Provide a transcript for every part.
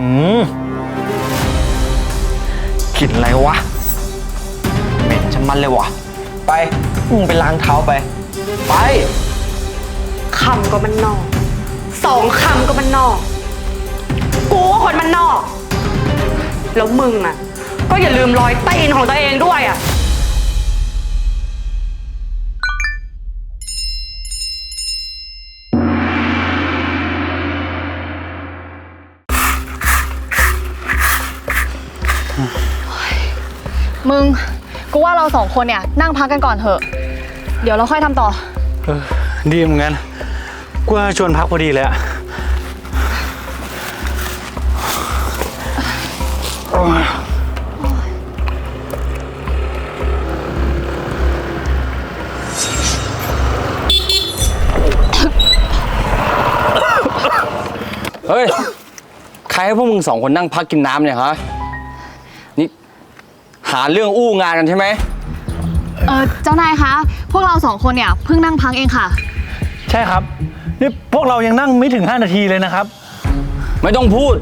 อืมกลิ่นอะไรวะ เหม็นชะมันเลยวะไปมึงไปล้างเท้าไป ไป คำก็มันนอก สองคำก็มันนอก กูก็คนมันนอก แล้วมึงอะ ก็อย่าลืมรอยตีนของตัวเองด้วยอะ มึง กูว่าเราสองคนเนี่ยนั่งพักกันก่อนเถอะ เดี๋ยวเราค่อยทำต่อ เออดีเหมือนกันกูว่าชวนพักพอดีเลยอะโอ้ยเฮ้ย ใครให้พวกมึงสองคนนั่งพักกินน้ำเนี่ยฮะนี่ หาเรื่องอู้งานกันใช่ไหม เออเจ้านายคะ พวกเราสองคนเนี่ยเพิ่งนั่งพักเองค่ะ ใช่ครับนี่พวกเรายังนั่งไม่ถึง 5 นาทีเลยนะครับ ไม่ต้องพูด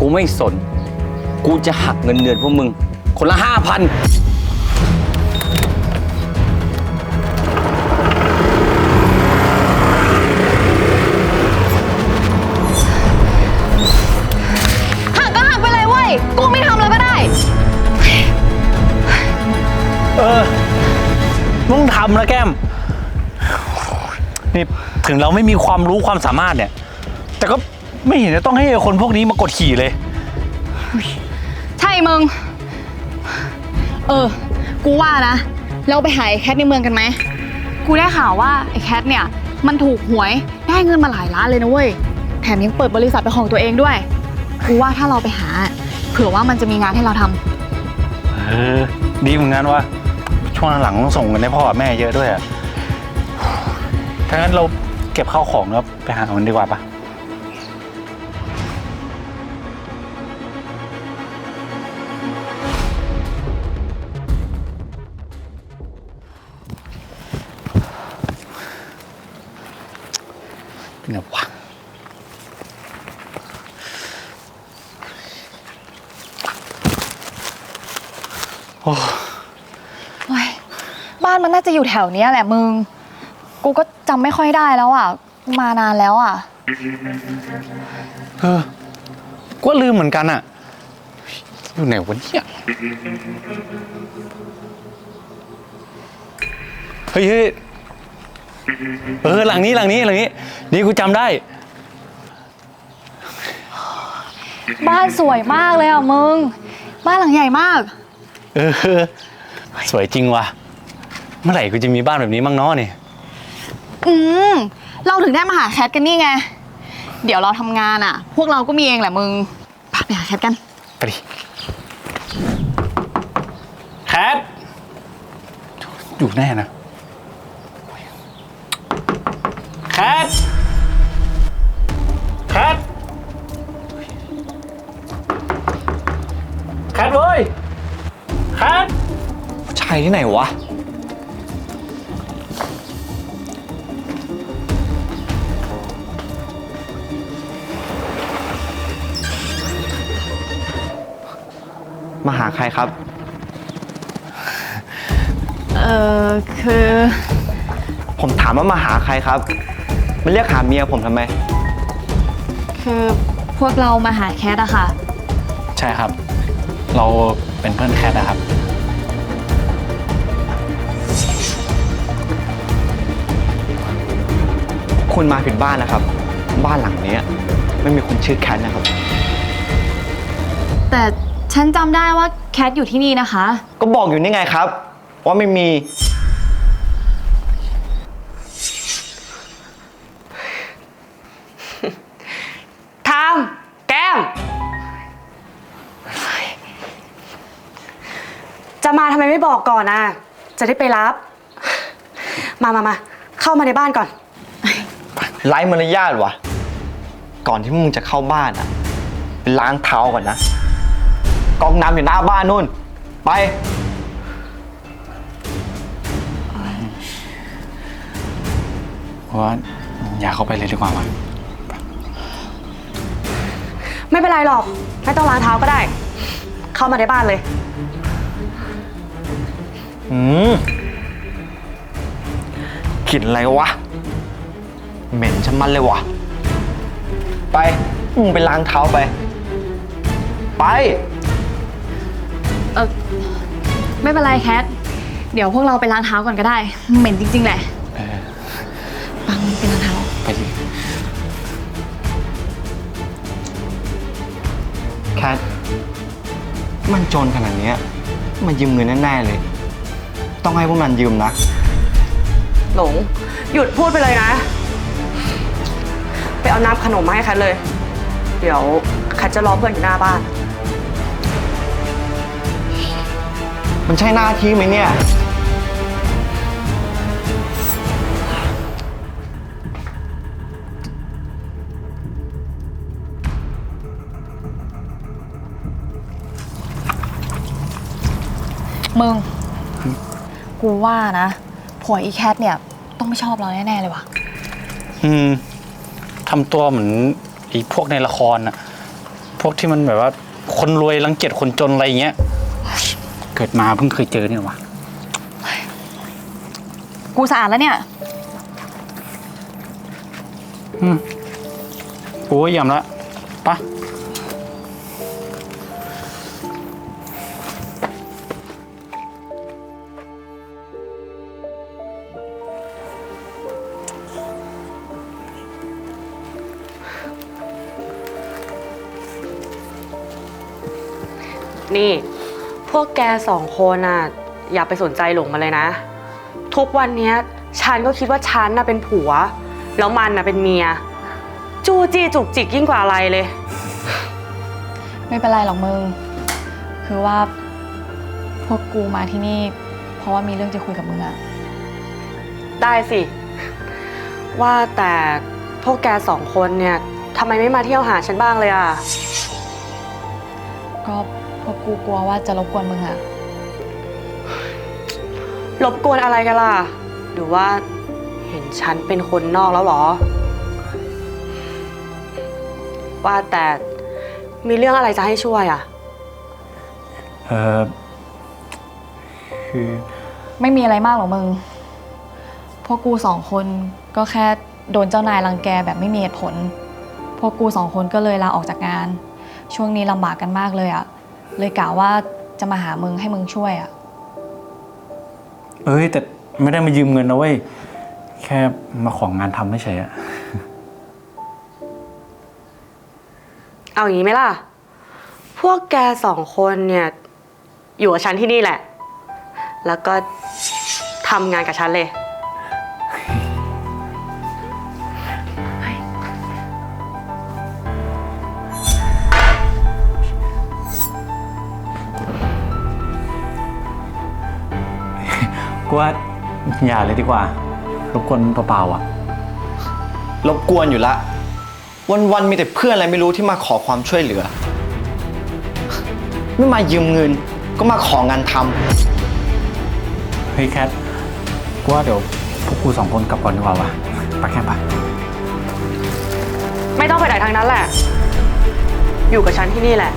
กูไม่สน กูจะหักเงินเดือนพวกมึง คนละห้าพันำนะแก้ม นี่ถึงเราไม่มีความรู้ความสามารถเนี่ย แต่ก็ไม่เห็นจะต้องให้คนพวกนี้มากดขี่เลย ใช่มึง เออ กูว่านะ เราไปหาไอ้แคทในเมืองกันไหม กูได้ข่าวว่าไอ้แคทเนี่ย มันถูกหวยได้เงินมาหลายล้านเลยนะเว้ย แถมยังเปิดบริษัทเป็นของตัวเองด้วย กูว่าถ้าเราไปหา เผื่อว่ามันจะมีงานให้เราทำ เออ ดีเหมือนกันว่า ช่วงหลังต้องส่งเงินให้พ่อกับแม่เยอะด้วยอะถ้างั้นเราเก็บข้าวของแล้วไปหามันดีกว่าปะเนี่ยวะโอ้ บ้านมันน่าจะอยู่แถวเนี้ยแหละมึง กูก็จำไม่ค่อยได้แล้วอะ มานานแล้วอะ เออก็ลืมเหมือนกันอะอยู่ไหนวะเนี่ยเฮ้ยเฮ้ยเออหลังนี้หลังนี้หลังนี้ นี่กูจำได้ บ้านสวยมากเลยอะมึง บ้านหลังใหญ่มาก เออ สวยจริงว่ะ เมื่อไหร่กูจะมีบ้านแบบนี้มั่งเนาะนี่ อืมเราถึงได้มาหาแคทกันนี่ไง เดี๋ยวเราทำงานอะ พวกเราก็มีเองแหละมึงพาไปหาแคทกัน ไปดิ แคท อยู่แน่นะ แคท แคท แคทเว้ย แคท ชายที่ไหนวะ มาหาใครครับ เออคือ ผมถามว่ามาหาใครครับมาเรียกหาเมียผมทำไม คือพวกเรามาหาแคทอะค่ะ ใช่ครับ เราเป็นเพื่อนแคทนะครับ คุณมาผิดบ้านนะครับ บ้านหลังเนี้ย ไม่มีคนชื่อแคทนะครับ แต่ ฉันจำได้ว่าแคทอยู่ที่นี่นะคะ ก็บอกอยู่นี่ไงครับ ว่าไม่มี ทามแก้ม จะมาทำไมไม่บอกก่อนอะ จะได้ไปรับ มามามาเข้ามาในบ้านก่อน ไร้มารยาทวะก่อนที่มึงจะเข้าบ้านอะไปล้างเท้าก่อนนะ กองน้ำอยู่หน้าบ้านนู่น ไป เพราะว่าอย่าเข้าไปเลยดีกว่าว่ะไม่เป็นไรหรอก ไม่ต้องล้างเท้าก็ได้ เข้ามาในบ้านเลย อืมกลิ่นอะไรวะ เหม็นชะมันเลยวะไป มึงไปล้างเท้าไป ไปเออ ไม่เป็นไรแคท เดี๋ยวพวกเราไปล้างเท้าก่อนก็ได้ เหม็นจริง ๆ แหละเออปังไปล้างเท้า ไปดิแคทมันจนขนาดเนี้ยมันยืมเงินแน่ๆเลย ต้องให้พวกมันยืมนะ หลง หยุดพูดไปเลยนะ ไปเอาน้ำขนมมาให้แคทเลย เดี๋ยวแคทจะรอเพื่อนอยู่หน้าบ้าน มันใช่หน้าที่ไหมเนี่ย มึง กูว่านะผัวอีแคทเนี่ย ต้องไม่ชอบเราแน่ๆเลยว่ะ อืมทำตัวเหมือนไอีพวกในละครอะพวกที่มันแบบว่าคนรวยรังเกียจคนจนอะไรอย่างเงี้ย เกิดมาเพิ่งเคยเจอเนี่ยวะกูสะอาดแล้วเนี่ยกูก็ยอมละปะนี่พ วกแกสองคนน่ะอย่าไปสนใจหลงมาเลยนะ ทุกวันเนี้ยฉันก็คิดว่าฉันน่ะเป็นผัว แล้วมันน่ะเป็นเมีย จู้จี้จุกจิกยิ่งกว่าอะไรเลย ไม่เป็นไรหรอกมึง คือว่าพวกกูมาที่นี่ เพราะว่ามีเรื่องจะคุยกับมึงอะได้สิ ว่าแต่พวกแกสองคนเนี่ยทำไมไม่มาเที่ยวหาฉันบ้างเลยอะ ก็ พวกกูกลัวว่าจะรบกวนมึงอะรบกวนอะไรกันล่ะ หรือว่าเห็นฉันเป็นคนนอกแล้วเหรอ ว่าแต่มีเรื่องอะไรจะให้ช่วยอะ เออคือไม่มีอะไรมากหรอกมึง พวกกูสองคนก็แค่โดนเจ้านายรังแกแบบไม่มีเหตุผล พวกกูสองคนก็เลยลาออกจากงาน ช่วงนี้ลำบากกันมากเลยอะ เลยกะว่าจะมาหามึงให้มึงช่วยอะเอ้ย แต่ไม่ได้มายืมเงินนะเว้ย แค่มาของงานทำไม่ใช่อะเอาอย่างนี้ไหมล่ะ พวกแกสองคนเนี่ย อยู่กับฉันที่นี่แหละ แล้วก็ทำงานกับฉันเลย ว่าอย่าเลยดีกว่ารบกวนเปล่าๆอะ รบกวนอยู่ละ วันๆมีแต่เพื่อนอะไรไม่รู้ที่มาขอความช่วยเหลือ ไม่มายืมเงิน ก็มาของานทเฮ้ยแคทกูว่าเดี๋ยวพวกกูสองคนกลับก่อนดีกว่าวะไปแค่ปะไม่ต้องไปไหนทางนั้นแหละ อยู่กับฉันที่นี่แหละ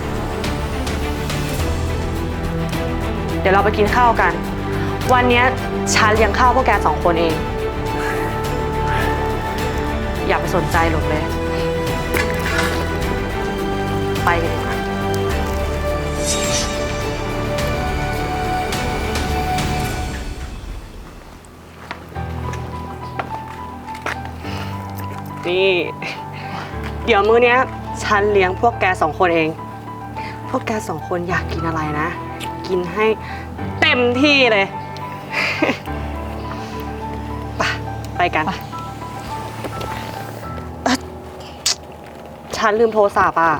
เดี๋ยวเราไปกินข้าวกัน วันเนี้ย ฉันเลี้ยงข้าวพวกแกสองคนเอง อย่าไปสนใจหรอกเลย ไปกันดีกว่านี่ เดี๋ยวมื้อเนี้ย ฉันเลี้ยงพวกแกสองคนเอง พวกแกสองคนอยากกินอะไรนะ กินให้เต็มที่เลย ไปไปกันเอ่อฉันลืมโทรศัพท์อะ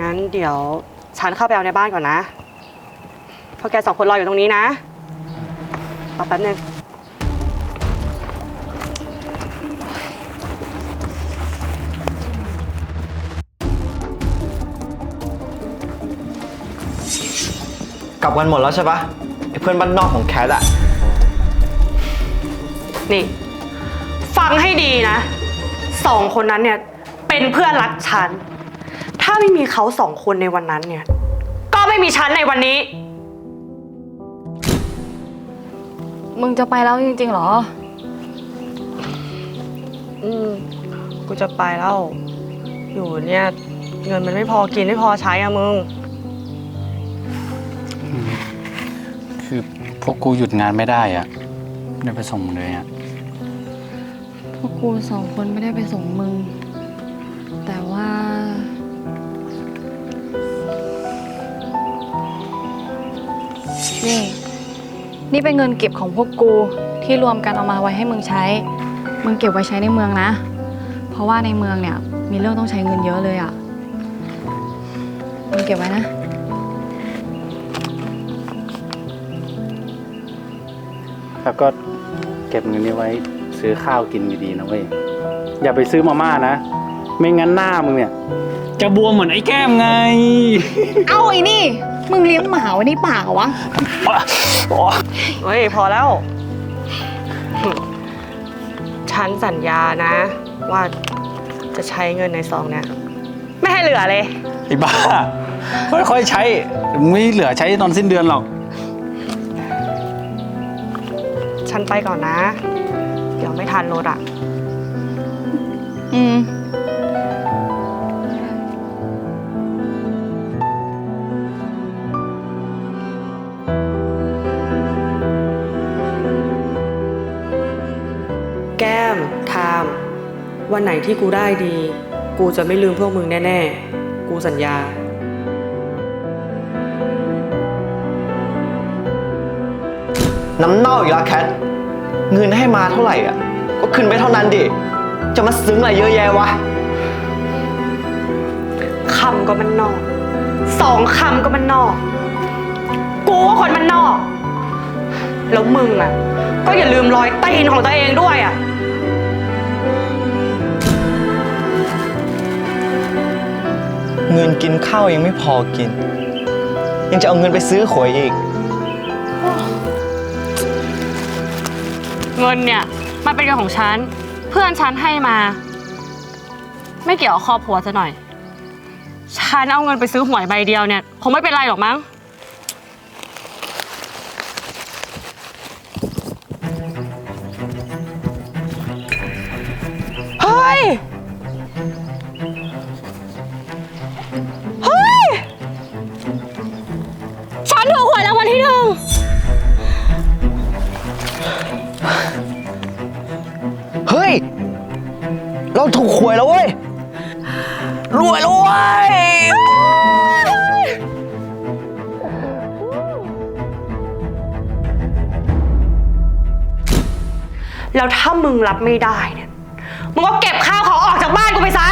งั้นเดี๋ยวฉันเข้าไปเอาในบ้านก่อนนะ พวกแกสองคนรออยู่ตรงนี้นะรอแป๊บนึงำกลับกันหมดแล้วใช่ปะไอ้เพื่อนบ้านนอกของแคทอะ นี่ ฟังให้ดีนะ สองคนนั้นเนี่ย เป็นเพื่อนรักฉัน ถ้าาไม่มีเขาสองคนในวันนั้นเนี่ย ก็ไม่มีฉันในวันนี้ มึงจะไปแล้วจริงๆเหรอ อืม กูจะไปแล้ว อยู่เนี่ย เงินมันไม่พอกินไม่พอใช้อะมึง คือพวกกูหยุดงานไม่ได้อะไม่ได้ไปส่งมึงเลยอะพว กูสองคนไม่ได้ไปส่งมึง แต่ว่า นี่ นี่เป็นเงินเก็บของพวกกูที่รวมกันเอามาไว้ให้มึงใช้ มึงเก็บไว้ใช้ในเมืองนะ เพราะว่าในเมืองเนี่ย มีเรื่องต้องใช้เงินเยอะเลยอะ่ะ มึงเก็บไว้นะแล้วก็เก็บเงินนี้ไว้ ซื้อข้าวกินดีๆนะเว้ย อย่าไปซื้อมาม่านะ ไม่งั้นหน้ามึงเนี่ย จะบวมเหมือนไอ้แก้มไง เอาไอ้นี่ มึงเลี้ยงหมาไว้ในป่ากเหรอวะ เฮ้ย พอแล้ว ฉันสัญญานะ ว่าจะใช้เงินในซองเนี่ยไม่ให้เหลือเลย ไอ้บ้า ค่อยๆใช้ ไม่เหลือใช้ตอนสิ้นเดือนหรอก ฉันไปก่อนนะเดี๋ยวไม่ทันรถอะอืม แก้มทามวันไหนที่กูได้ดี กูจะไม่ลืมพวกมึงแน่ ๆ กูสัญญา น้ำเน่าอีกแล้วแคท เงินให้มาเท่าไหร่อะก็ ขึ้นไปเท่านั้นดิ จะมาซึ้งอะไรเยอะแยะวะ คำก็มันนอก สองคำก็มันนอก กูก็คนมันนอก แล้วมึงอะ ก็อย่าลืมรอยตีนของตัวเองด้วยอะ เงินกินข้าวยังไม่พอกิน ยังจะเอาเงินไปซื้อหวยอีก เงินเนี่ย มันเป็นเงินของฉัน เพื่อนฉันให้มา ไม่เกี่ยวกับครอบครัวซะหน่อย ฉันเอาเงินไปซื้อหวยใบเดียวเนี่ย คงไม่เป็นไรหรอกมั้ง เฮ้ย เราถูกหวยแล้วเว้ย รวยแล้วเว้ย แล้วถ้ามึงรับไม่ได้เนี่ย มึงก็เก็บข้าวของออกจากบ้านกูไปซะ